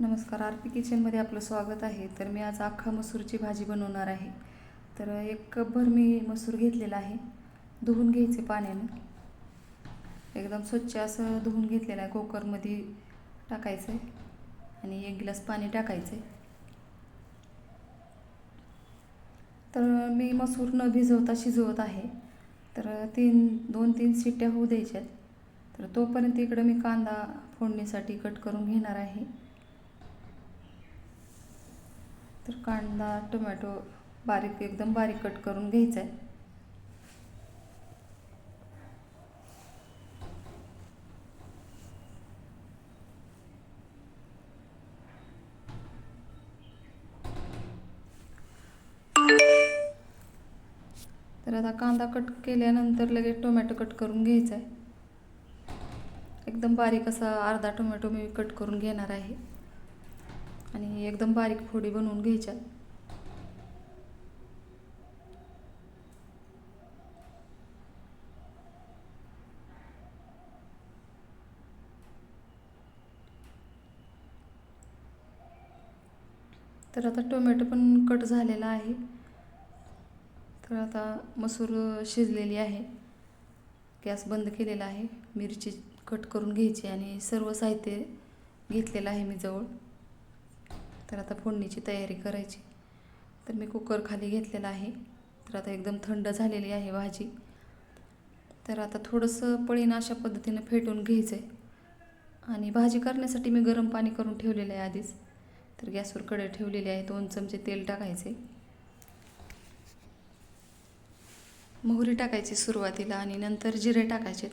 नमस्कार R P किचनमध्ये आपलं स्वागत आहे. तर मी आज अख्खा मसूरची भाजी बनवणार आहे. तर एक कपभर मी मसूर घेतलेला आहे धुवून घ्यायचे पाण्यानं. एकदम स्वच्छ असं धुवून घेतलेलं आहे कुकरमध्ये टाकायचं आहे आणि एक गिलास पाणी टाकायचं आहे तर मी मसूर न भिजवता शिजवत आहे. तर तीन दोन तीन शिट्ट्या होऊ द्यायच्यात. तर तोपर्यंत इकडं मी कांदा फोडणीसाठी कट करून घेणार आहे. तर कांदा टोमॅटो बारीक एकदम बारीक कट करून घ्यायचा आहे. तर आता कांदा कट केल्यानंतर लगेच टोमॅटो कट करून घ्यायचा आहे. एकदम बारीक असा अर्धा टोमॅटो मी कट करून घेणार आहे. आणि एकदम बारीक फोडी बनवून घ्यायच्या. तर आता टोमॅटो पण कट झालेला आहे. तर आता मसूर शिजलेली आहे. गॅस बंद केलेला आहे. मिरची कट करून घ्यायची आणि सर्व साहित्य घेतलेलं आहे मी जवळ. तर आता फोडणीची तयारी करायची. तर मी कुकर खाली घेतलेला आहे. तर आता एकदम थंड झालेली आहे भाजी. तर आता थोडंसं पळीनं अशा पद्धतीनं फेटून घ्यायचं आहे आणि भाजी करण्यासाठी मी गरम पाणी करून ठेवलेलं आहे आधीच. तर गॅसवर कढई ठेवलेली आहे. दोन चमचे तेल टाकायचे. मोहरी टाकायची सुरुवातीला आणि नंतर जिरे टाकायचे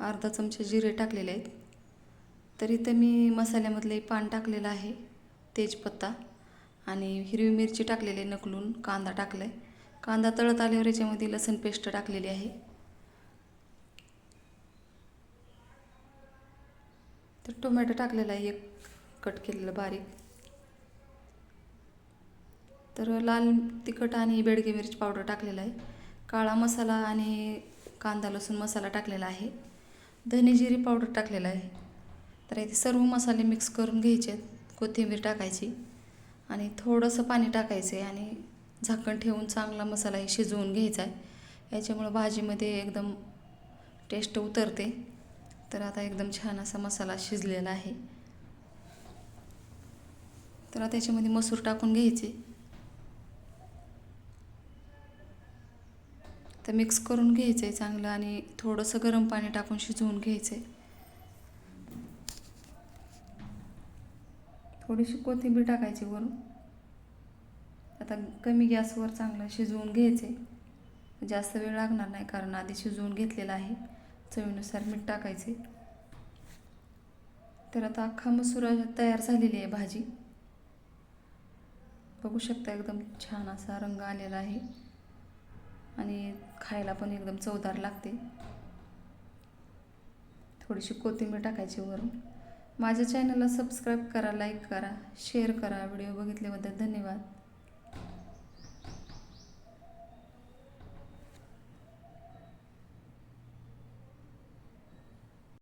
अर्धा चमचे जिरे टाकलेले आहेत. तर इथं मी मसाल्यामधले पान टाकलेलं आहे तेजपत्ता आणि हिरवी मिरची टाकलेली आहे नकलून कांदा टाकला आहे कांदा तळत आल्यावर याच्यामध्ये लसण पेस्ट टाकलेली आहे. तर टोमॅटो टाकलेला आहे एक कट केलेलं बारीक. तर लाल तिखट आणि बेडगे मिरची पावडर टाकलेला आहे. काळा मसाला आणि कांदा लसूण मसाला टाकलेला आहे. धनेजिरी पावडर टाकलेला आहे. तर इथे सर्व मसाले मिक्स करून घ्यायचे आहेत. कोथिंबीर टाकायची आणि थोडंसं पाणी टाकायचं आहे आणि झाकण ठेवून चांगला मसालाही शिजवून घ्यायचा आहे. याच्यामुळं भाजीमध्ये एकदम टेस्ट उतरते. तर आता एकदम छान असा मसाला शिजलेला आहे. तर आता याच्यामध्ये मसूर टाकून घ्यायचे. तर मिक्स करून घ्यायचं आहे चांगलं आणि थोडंसं गरम पाणी टाकून शिजवून घ्यायचं आहे थोडीशी कोथिंबीर टाकायची वरून. आता कमी गॅसवर चांगलं शिजवून घ्यायचं आहे जास्त वेळ लागणार नाही कारण आधी शिजवून घेतलेलं आहे. चवीनुसार मीठ टाकायचे तर आता अख्खा मसुरा तयार झालेली आहे भाजी. बघू शकता एकदम छान असा रंग आलेला आहे. आणि खायला पण एकदम चवदार लागते. थोडीशी कोथिंबीर टाकायची वरून. माझ्या चॅनलला सबस्क्राईब करा लाईक करा शेअर करा. व्हिडिओ बघितल्याबद्दल धन्यवाद.